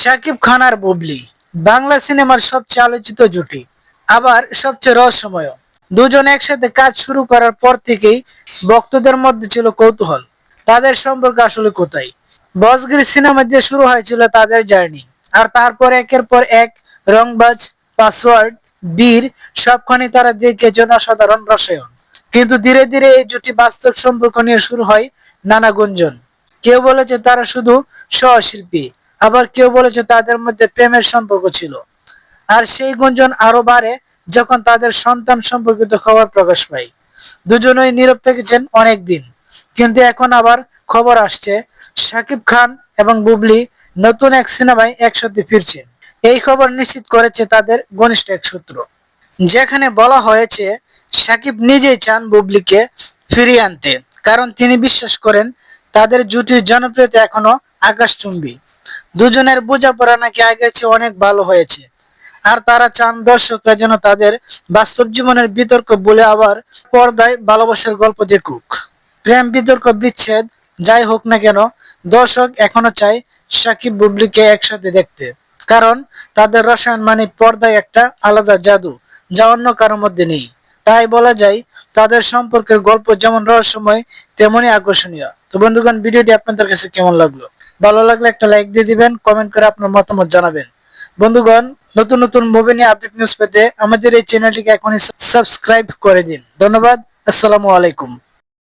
শাকিব খান আর বুবলি, বাংলা সিনেমার সবচেয়ে আলোচিত জুটি, আবার সবচেয়ে রহস্যময়। দুজন একসাথে কাজ শুরু করার পর থেকেই ভক্তদের মধ্যে ছিল কৌতূহল। তাদের সম্পর্ক আসলে কোথায়? বসগির সিনেমা দিয়ে শুরু হয়েছিল তাদের জার্নি, আর তারপর একের পর এক রংবাজ, পাসওয়ার্ড, বীর সবখানে তারা দেখে জনসাধারণ রসায়ন। কিন্তু ধীরে ধীরে এই জুটি বাস্তব সম্পর্ক নিয়ে শুরু হয় নানা গুঞ্জন। কেউ বলেছে তারা শুধু সহশিল্পী আবার কেউ বলেছে তাদের মধ্যে প্রেমের সম্পর্ক ছিল। আর সেই গুঞ্জন আরও বাড়ে যখন তাদের সন্তান সম্পর্কিত খবর প্রকাশ পায়। দুজনেই নীরব থেকেছেন অনেক দিন কিন্তু এখন আবার খবর আসছে শাকিব খান এবং বুবলি নতুন এক সিনেমায় একসাথে ফিরছেন। এই খবর নিশ্চিত করেছে তাদের ঘনিষ্ঠ এক সূত্র যেখানে বলা হয়েছে, সাকিব নিজেই চান বুবলিকে ফিরিয়ে আনতে, কারণ তিনি বিশ্বাস করেন তাদের জুটির জনপ্রিয়তা এখনও আকাশচুম্বী। দুজনের বোঝাপড়া নাকি আগের চেয়ে অনেক ভালো হয়েছে। আর তারা চান দর্শকরা যেন তাদের বাস্তব জীবনের বিতর্ক বলে আবার পর্দায় ভালোবাসার গল্প দেখুক। প্রেম, বিতর্ক, বিচ্ছেদ, যাই হোক না কেন, দর্শক এখনও চায় সাকিব, বুবলিকে একসাথে দেখতে। কারণ তাদের রসায়ন মানে পর্দায় একটা আলাদা জাদু, যা অন্য কারোর মধ্যে নেই। তাই বলা যায়, তাদের সম্পর্কের গল্প যেমন রহস্যময়, তেমনই আকর্ষণীয়। তো বন্ধুগণ, ভিডিওটি আপনাদের কাছে কেমন লাগল? ভালো লাগলে একটা লাইক দিয়ে দিবেন কমেন্ট করে আপনার মতামত জানাবেন। বন্ধুগণ, নতুন নতুন মুভি নিয়ে আপডেট নিউজ পেতে আমাদের এই চ্যানেলটিকে এখনই সাবস্ক্রাইব করে দিন। ধন্যবাদ, আসসালামু আলাইকুম।